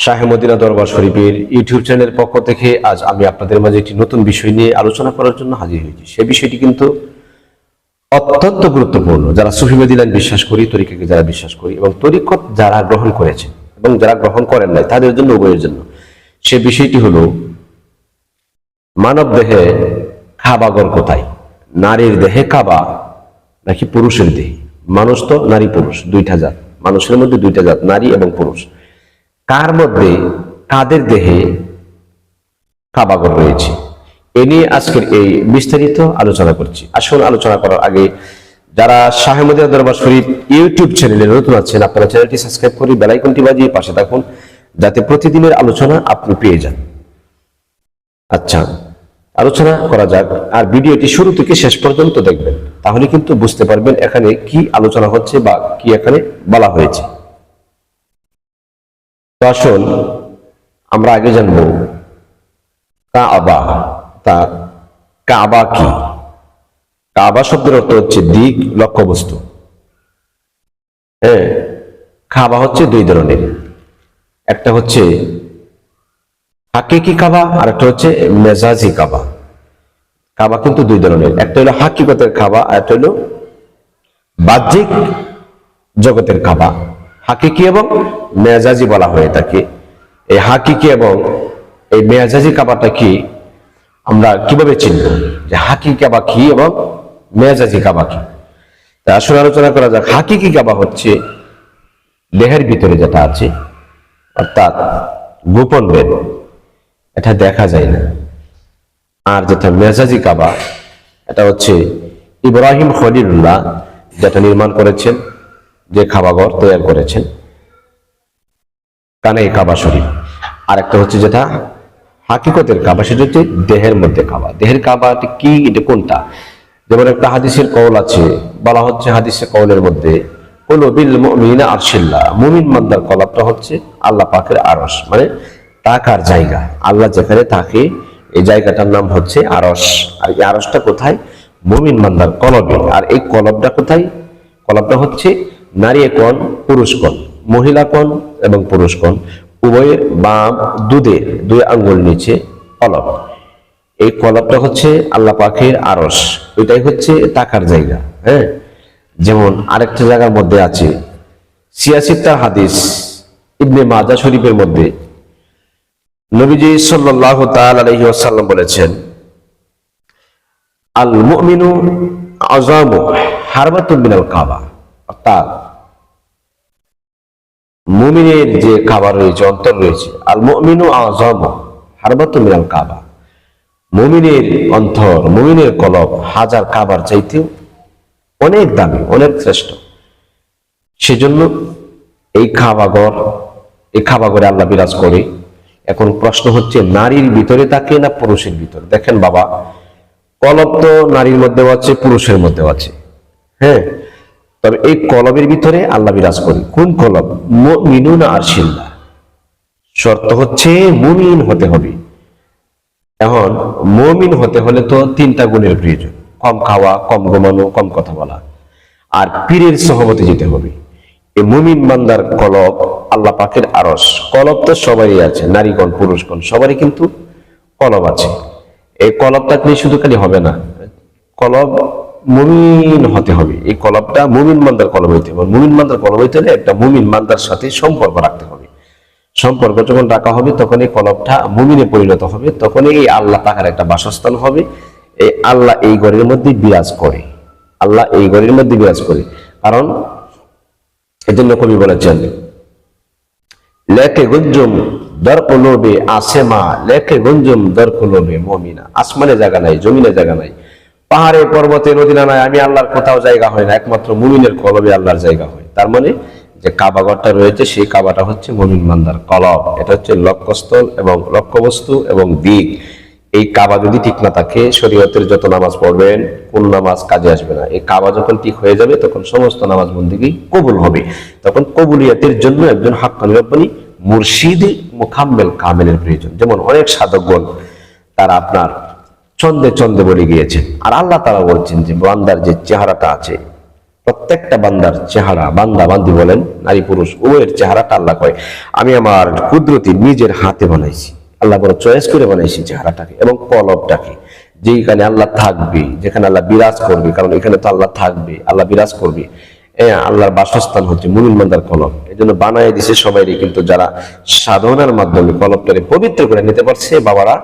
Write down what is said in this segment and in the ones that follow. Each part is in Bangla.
শাহে মদিনা দরবার শরীফের ইউটিউব চ্যানেলের পক্ষ থেকে আজ আমি আপনাদের মাঝে একটি নতুন বিষয় নিয়ে আলোচনা করার জন্য হাজির হয়েছি। সে বিষয়টি কিন্তু অত্যন্ত গুরুত্বপূর্ণ। যারা সুফিবাদী লাইন বিশ্বাস করি, তরিকাকে যারা বিশ্বাস করি এবং তরিকত যারা গ্রহণ করেছেন এবং যারা গ্রহণ করেন নাই, তাদের জন্য উভয়ের জন্য। সে বিষয়টি হলো মানব দেহে খাবাগর কোথায়? নারীর দেহে কাবা নাকি পুরুষের দেহে? মানুষ তো নারী পুরুষ দুইটা জাত। মানুষের মধ্যে দুইটা জাত, নারী এবং পুরুষ। কার মধ্যে কাদের দেহে কাবাগর রয়েছে। এ নিয়ে আজকের এই বিস্তারিত আলোচনা করছি। আসল আলোচনা করার আগে যারা শাহেমদিয়া দরবার শরীফ ইউটিউব চ্যানেলে নতুন আছেন, আপনারা চ্যানেলটি সাবস্ক্রাইব করে বেলাইকনটি বাজিয়ে পাশে থাকুন, যাতে প্রতিদিনের আলোচনা আপনি পেয়ে যান। আচ্ছা আলোচনা করা যাক আর ভিডিওটি শুরু থেকে শেষ পর্যন্ত দেখবেন। তাহলে কিন্তু বুঝতে পারবেন এখানে কি আলোচনা হচ্ছে বা কি এখানে বলা হয়েছে। তো আসুন, আমরা আগে জানব, কাবা, তা কাবা কি? কাবা শব্দের অর্থ হচ্ছে দিক, লক্ষ্যবস্তু। হ্যাঁ খাবা হচ্ছে দুই ধরনের। একটা হচ্ছে হাকিকি কাবা, আর একটা হচ্ছে মেজাজি কাবা। কাবা কিন্তু দুই ধরনের। একটা হলো হাকিকতের খাবা আর একটা হলো বাহ্যিক জগতের কাবা। হাকিকি এবং মেজাজি বলা হয়ে থাকে এই হাকিকি এবং এই মেজাজি কাবাটা কি? আমরা কীভাবে চিনব যে হাকি কাবা কি এবং মেজাজি কাবা কি? তা আসলে আলোচনা করা যাক। হাকিকি কাবা হচ্ছে দেহের ভিতরে যেটা আছে, অর্থাৎ গোপন বেদ এটা দেখা যায় না। আর যেটা মেজাজি কাবা এটা হচ্ছে ইব্রাহিম খলিলুল্লাহ যেটা নির্মাণ করেছেন। যে খাবাঘর তৈরি করেছেন, কানে কাবা শরীফ। আর একটা হচ্ছে যেটা, হাকিকতের কাবা, সেটা হচ্ছে দেহের মধ্যে কাবা। দেহের কাবাটি কি, এটা কোনটা? যেমন একটা হাদিসের কৌল আছে, বলা হচ্ছে হাদিসের কৌলের মধ্যে হলো বিল মুমিনা আরশিল্লাহ। মুমিন মান্দার কলাপটা হচ্ছে আল্লাহ পাকের আরস মানে টাকার জায়গা। আল্লাহ যেখানে থাকে, এই জায়গাটার নাম হচ্ছে আরস আর এই আরসটা কোথায়? মুমিন মান্দার কলবে। আর এই কলবটা কোথায়? কলবটা হচ্ছে নারী কোণ, পুরুষ কোণ, মহিলা কোণ এবং পুরুষ কোণ। উভয়ের বাম দুধের দুই আঙ্গুল নিচে কলপ এই কলবটা হচ্ছে আল্লাহ পাখির আরস এটাই হচ্ছে টাকার জায়গা হ্যাঁ? যেমন আরেকটা জায়গার মধ্যে আছে সিয়াসিত্তার হাদিস ইবনে মাজা শরীফের মধ্যে। নবীজি সাল্লাহ আলহি বলেছেন, আল মুমিনু আজামু হারবাতুল মিনাল কাবা। অর্থাৎ মুমিনের যে কাবা রয়েছে, অন্তর রয়েছে আল মুমিনু আজামু হারবাতুল মিনাল কাবা। মুমিনের অন্তর, মুমিনের কলব হাজার কাবার চাইতেও অনেক দামি, অনেক শ্রেষ্ঠ। সেজন্য এই খাবাগর, এই খাবাগরে আল্লাহ বিরাজ করে। এখন প্রশ্ন হচ্ছে, নারীর ভিতরে থাকে না পুরুষের ভিতরে? দেখেন বাবা, কলব তো নারীর মধ্যেও আছে, পুরুষের মধ্যেও আছে। হ্যাঁ তবে এই কলবের ভিতরে আল্লাহ বিরাজ করে কোন কলব মিনুন আর শিল্লা শর্ত হচ্ছে মুমিন হতে হবে। এখন মমিন হতে হলে তো তিনটা গুণের প্রয়োজন কম খাওয়া, কম ঘুমানো, কম কথা বলা। আর পীরের সহমতে যেতে হবে। এই মুমিন বান্দার কলব আল্লাহ পাকের আরস কলব তো সবারই আছে, নারীগণ, পুরুষগণ, সবারই কিন্তু কলব আছে। এই কলব থাকলে শুধু খালি হবে না। কলব মুমিন হতে হবে। এই কলবটা মুমিন মান্দার কলব হইতে হবে। মুমিন মান্দার কলব হইতে হলে একটা মুমিন মান্দার সাথে সম্পর্ক রাখতে হবে। সম্পর্ক যখন রাখা হবে তখন এই কলবটা মুমিনে পরিণত হবে। তখন এই আল্লাহ তাকার একটা বাসস্থান হবে। এই আল্লাহ এই ঘরের মধ্যে বিরাজ করে। আল্লাহ এই ঘরের মধ্যে বিরাজ করে। কারণ এজন্য কবি বলেছেন, লেখে গুঞ্জুম দর কলবে আসেমা লেখে গুঞ্জুম দর কলবে মমিনা। আসমানে জায়গা নাই, জমিনে জায়গা নাই। পাহাড়ে পর্বতে, নদী নাই আমি আল্লাহর কোথাও জায়গা হয় না, একমাত্র মুমিনের কলবে আল্লাহর জায়গা হয়। তার মানে যে কাবাগরটা রয়েছে, সেই কাবাটা হচ্ছে মমিন মান্দার কলব। এটা হচ্ছে লক্ষ্যস্থল এবং লক্ষ্যবস্তু এবং দিক। এই কাবা যদি ঠিক না থাকে, শরীয়তের যত নামাজ পড়বেন, কোন নামাজ কাজে আসবে না। এই কাবা যখন ঠিক হয়ে যাবে, তখন সমস্ত নামাজ বন্দিগি কবুল হবে। তখন কবুলিয়াতের জন্য একজন হাক্কানি রব্বানি মুর্শিদ মোকাম্মেল কামেলের প্রয়োজন। যেমন অনেক সাধকগণ, তারা আপনার চন্দে চন্দে বলে গিয়েছেন আর আল্লাহ তারা বলছেন যে, বান্দার যে চেহারাটা আছে, প্রত্যেকটা বান্দার চেহারা, বান্দা বান্দি বলেন, নারী পুরুষ, উভয়ের চেহারাটা আল্লাহ কয়, আমি আমার কুদরতি নিজের হাতে বানাইছি। আল্লাহ বড় চয়েস করে বানাইছি চেহারাটাকে এবং কলবটাকে যেখানে আল্লাহ থাকবে, যেখানে আল্লাহ বিরাজ করবে, কারণ এখানে তো আল্লাহ থাকবে, আল্লাহ বিরাজ করবে। হ্যাঁ আল্লাহর বাসস্থান হচ্ছে মুমিন বান্দার কলব। এই জন্য বানায় দিছে সবাইরে কিন্তু যারা সাধনার মাধ্যমে কলবটারে পবিত্র করে নিতে পারছে, বাবারা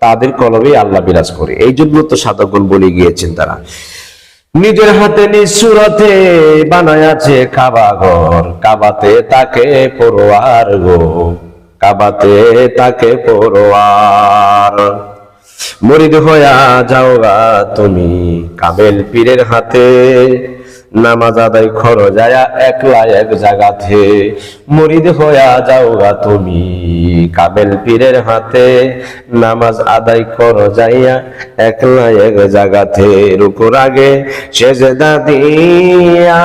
তাদের কলবে আল্লাহ বিরাজ করে। এই জন্য তো সাধকগণ বলে গিয়েছেন তারা। নিজের হাতে নিঃসুরতে বানায় আছে কাবা ঘর। কাবাতে তাকে পড়োয়ার গো। কাবাতে তাকে পড়োয়ার মরিদ হইয়া যাওগা তুমি কামেল পীরের হাতে। নামাজ আদায় খর যায়া একলা এক জাগাতে মরিদ হইয়া যাওগা তুমি, কামেল পীরের হাতে। নামাজ আদায় কর, যাইয়া একলা এক জাগাতে রুকুর আগে সেজদা দিয়া।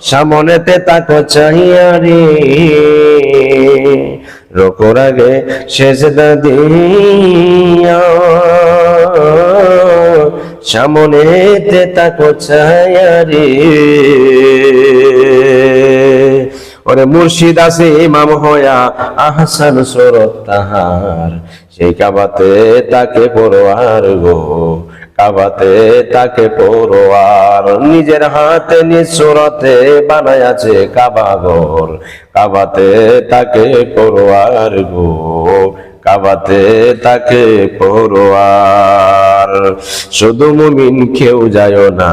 সামনেতে তাকো চাহিয়া রে। রোকর আগে সেজদা দিয়া। সামনেতে তাকো রে ওরে মুর্শিদ আছে ইমাম হয়া, আহসান সুরত তাহার। সেই কাবাতে তাকে পড়োয়ার গো, কাবাতে তাকে পড়োয়ার নিজের হাতে নিঃসুরতে বানায়াছে কাবা ঘর, কাবাতে তাকে পড়োয়ার গো। কাবাতে তাকে পড়োয়ার শুধু মুমিন কেউ যায় না,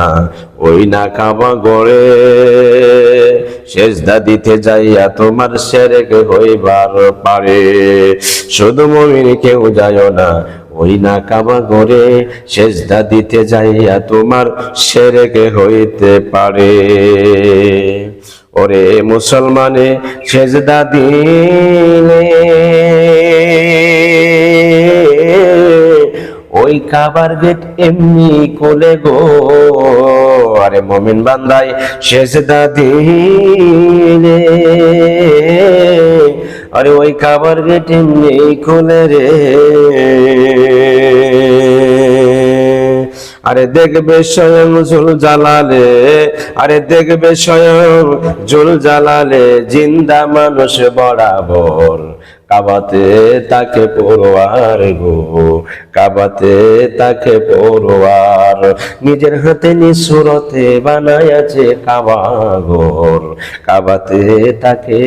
ওই না কাবা গড়ে। সেজদা দিতে যাইয়া তোমার সেরেক হইবার পারে। শুধু মুমিন কেউ যায় না, ওই না কাবা গড়ে। সেজদা দিতে যাইয়া তোমার সেরেকে হইতে পারে। ওরে মুসলমানে, সেজদা দিলে ওই কাবার গেট এমনি কোলে গো। আরে মমিন বান্দাই, সেজদা দিলে। আরে ওই কাবার গেট এমনি কোলে রে। আরে দেখবে স্বয়ং জুল জালালে, আরে দেখবে স্বয়ং জুল জালালে, জিন্দা মানুষ বরাবর কাবাতে তাকে পড়োয়ার গো কাবাতে তাকে পড়োয়ার নিজের হাতে নিঃসুরতে বানায়াছে কাবা গোর কাবাতে তাকে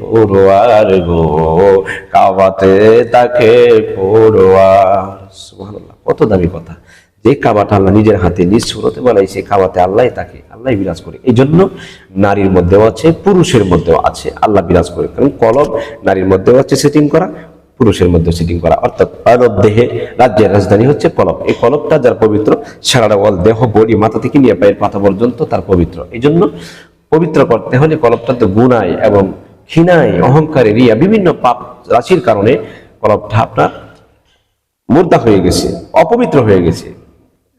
পড়োয়ার গো। কাবাতে তাকে পড়োয়ার কত দামি কথা। যে কাবাটা আল্লাহ নিজের হাতে নিজ সুরতে বানাইছে, কাবাতে আল্লাহ তাকে, আল্লাহ বিরাজ করে। এই জন্য নারীর মধ্যেও আছে, পুরুষের মধ্যেও আছে, আল্লাহ বিরাজ করে। কারণ কলব নারীর মধ্যেও আছে সেটিং করা পুরুষের মধ্যে সেটিং করা। অর্থাৎ মানব দেহে রাজ্যের রাজধানী হচ্ছে কলব। এই কলবটা যার পবিত্র, সারাটা বল দেহ বডি মাথা থেকে নিয়ে পায়ের পাতা পর্যন্ত তার পবিত্র। এই জন্য পবিত্র করতে হলে কলবটা তো গুণায় এবং ক্ষীণায় অহংকারে, রিয়া, বিভিন্ন পাপ রাশির কারণে কলবটা আপনার মুর্দা হয়ে গেছে, অপবিত্র হয়ে গেছে।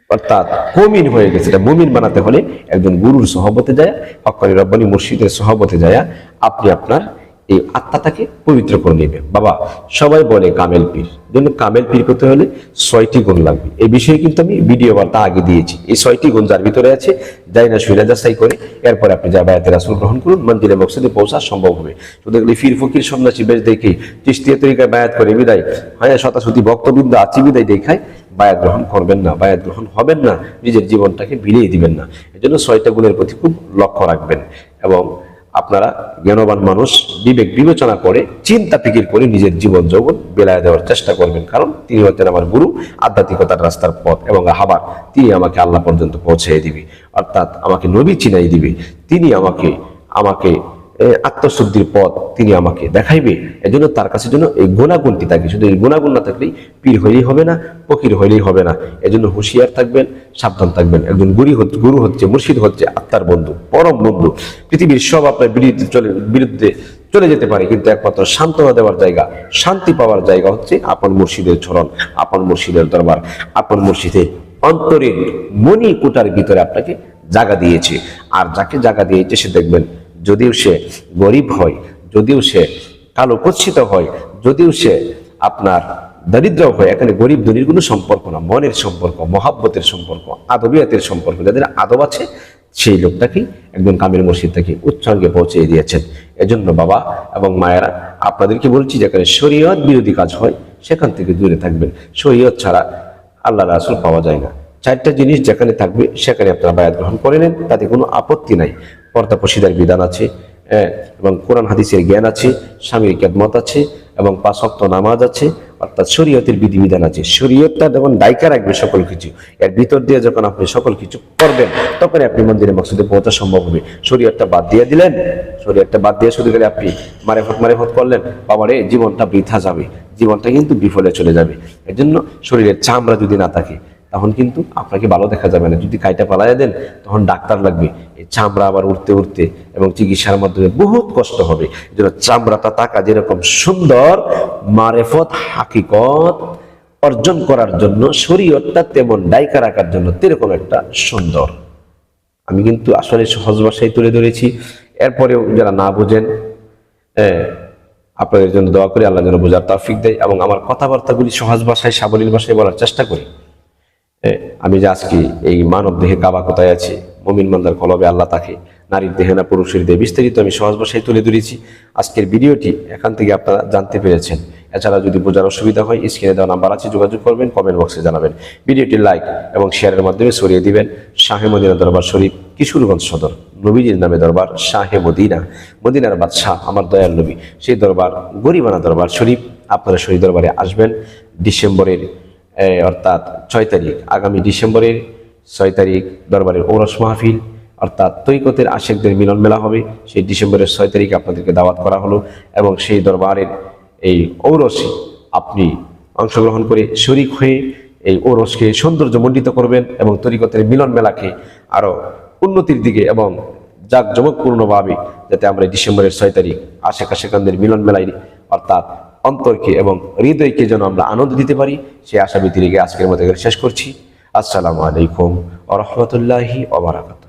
অর্থাৎ কমিন হয়ে গেছে। এটা মুমিন বানাতে হলে একজন গুরুর সহবতে যায় হকানি রব্বানি মুর্শিদের সহবতে যায়, আপনি আপনার এই আত্মাটাকে পবিত্র করে নেবে। বাবা, সবাই বলে কামেল পীর। জন্য কামেল পীর করতে হলে ছয়টি গুণ লাগবে। এই বিষয়ে কিন্তু আমি ভিডিও বার্তা আগে দিয়েছি। এই ছয়টি গুণ যার ভিতরে আছে, যাই না সুইরা যাচাই করে, এরপরে আপনি যা বায়াতের আসল গ্রহণ করুন, মন্দিরে মকসদে পৌঁছা সম্ভব হবে। শুধু এগুলি ফির ফকির সন্ন্যাসী বেশ দেখি তৃতীয় তরিকায় বায়াত করে বিদায়। হ্যাঁ শতাশতি ভক্তবৃন্দ আছি বিদায় দেখায়, বায়াত গ্রহণ করবেন না, বায়াত গ্রহণ হবেন না, নিজের জীবনটাকে বিলিয়ে দিবেন না। এজন্য ছয়টা গুণের প্রতি খুব লক্ষ্য রাখবেন। এবং আপনারা জ্ঞানবান মানুষ, বিবেক বিবেচনা করে চিন্তা ফিকির করে নিজের জীবন যৌবন বেলায় দেওয়ার চেষ্টা করবেন। কারণ তিনি হচ্ছেন আমার গুরু, আধ্যাত্মিকতার রাস্তার পথ এবং হাবার তিনি আমাকে আল্লাহ পর্যন্ত পৌঁছে দিবে। অর্থাৎ আমাকে নবী চিনাই দিবে। তিনি আমাকে আমাকে আত্মশুদ্ধির পথ তিনি আমাকে দেখাইবে। এজন্য তার কাছে জন্য এই গুণাগুণটি থাকে। শুধু এই গুণাগুণ না থাকলেই পীর হইলেই হবে না, ফকির হইলেই হবে না। এজন্য হুঁশিয়ার থাকবেন, সাবধান থাকবেন। একজন গুরু গুরু হচ্ছে, মুর্শিদ হচ্ছে, আত্মার বন্ধু, পরম বন্ধু। পৃথিবীর সব আপনার বিরুদ্ধে চলে বিরুদ্ধে চলে যেতে পারে, কিন্তু একমাত্র সান্ত্বনা দেওয়ার জায়গা, শান্তি পাওয়ার জায়গা হচ্ছে আপন মুর্শিদের চরণ, আপন মুর্শিদের দরবার, আপন মুর্শিদের অন্তরের মনি কুটার ভিতরে আপনাকে জায়গা দিয়েছে। আর যাকে জায়গা দিয়েছে সে দেখবেন যদিও সে গরিব হয়, যদিও সে কালো কুৎসিত হয়, যদিও সে আপনার দারিদ্র হয়, এখানে গরিব ধনির কোনো সম্পর্ক না, মনের সম্পর্ক, মহাব্বতের সম্পর্ক, আদবিয়াতের সম্পর্ক, যাদের আদব আছে, সেই লোকটাকে একজন কামের মসজিদ উচ্চাঙ্গে পৌঁছে দিয়েছেন। এজন্য বাবা এবং মায়েরা, আপনাদেরকে বলছি, যেখানে শরীয়ত বিরোধী কাজ হয়, সেখান থেকে দূরে থাকবেন। শরীয়ত ছাড়া আল্লাহ রাসুল পাওয়া যায় না। চারটা জিনিস যেখানে থাকবে, সেখানে আপনারা বায়াত গ্রহণ করে নেন, তাতে কোনো আপত্তি নাই। পর্দা পশিদার বিধান আছে এবং কোরআন হাদিসের জ্ঞান আছে, স্বামীর কেদমত আছে, এবং পাঁচক্ত নামাজ আছে, অর্থাৎ শরীয়তের বিধিবিধান আছে। শরীয়তটা যখন দায়িকা রাখবে সকল কিছু, এর ভিতর দিয়ে যখন আপনি সকল কিছু করবেন তখন আপনি মন্দিরে মকসুদে পৌঁছা সম্ভব হবে। শরীয়তটা বাদ দিয়ে দিলেন, শরীয়তটা বাদ দিয়ে শুধু গেলে আপনি মারে মারেফত মারেফত করলেন, বাবারে, জীবনটা বৃথা যাবে। জীবনটা কিন্তু বিফলে চলে যাবে। এর জন্য শরীরের চামড়া যদি না থাকে তখন কিন্তু আপনাকে ভালো দেখা যাবে না। যদি কাইটা পালাইয়া দেন তখন ডাক্তার লাগবে। এই চামড়া আবার উঠতে উঠতে এবং চিকিৎসার মাধ্যমে বহুত কষ্ট হবে। জন্য চামড়াটা তাকা যেরকম সুন্দর মারেফত হাকিকত অর্জন করার জন্য শরীয়তটা তেমন ডাইকা রাখার জন্য তেরকম একটা সুন্দর। আমি কিন্তু আসলে সহজ ভাষায় তুলে ধরেছি। এরপরেও যারা না বোঝেন হ্যাঁ, আপনাদের জন্য দোয়া করি আল্লাহ যেন বোঝার তৌফিক দেয় এবং আমার কথাবার্তাগুলি সহজ ভাষায় সাবলীল ভাষায় বলার চেষ্টা করি। আমি যে আজকে এই মানব দেহে কাবা কোথায় আছে, মমিন মান্দার কলবে আল্লাহ তাকে, নারীর দেহে না পুরুষের দেহে, বিস্তারিত আমি সহজ ভাষায় তুলে ধরেছি। আজকের ভিডিওটি এখান থেকে আপনারা জানতে পেরেছেন। এছাড়া যদি বোঝার অসুবিধা হয় স্ক্রিনে দেওয়া নাম্বার আছে, যোগাযোগ করবেন কমেন্ট বক্সে জানাবেন। ভিডিওটি লাইক এবং শেয়ারের মাধ্যমে সরিয়ে দিবেন। শাহে মদিনা দরবার শরীফ, কিশোরগঞ্জ সদর, নবীজির নামে দরবার, শাহে মদিনা। মদিনার বাদশাহ, আমার দয়াল নবী। সেই দরবার, গরিবানা দরবার শরীফ, আপনারা শরীফ দরবারে আসবেন। ডিসেম্বরের অর্থাৎ ছয় তারিখ, আগামী ডিসেম্বরের ছয় তারিখ দরবারের ঔরস মাহফিল, অর্থাৎ তৈকতের আশেকদের মিলন মেলা হবে। সেই ডিসেম্বরের ছয় তারিখে আপনাদেরকে দাওয়াত করা হলো এবং সেই দরবারের এই ঔরসে আপনি অংশগ্রহণ করে শরিক হয়ে এই ঔরসকে সৌন্দর্যমণ্ডিত করবেন এবং তরিকতের মিলন মেলাকে আরও উন্নতির দিকে এবং জাঁকজমকপূর্ণভাবে যাতে আমরা ডিসেম্বরের ছয় তারিখ আশেক আশেকানদের মিলন মেলায়, অর্থাৎ অন্তরকে এবং হৃদয়কে যেন আমরা আনন্দ দিতে পারি সেই আশাবিধি রেখে আজকের মতো শেষ করছি। আসসালামু আলাইকুম আ রহমতুল্লাহি ওবরাকাত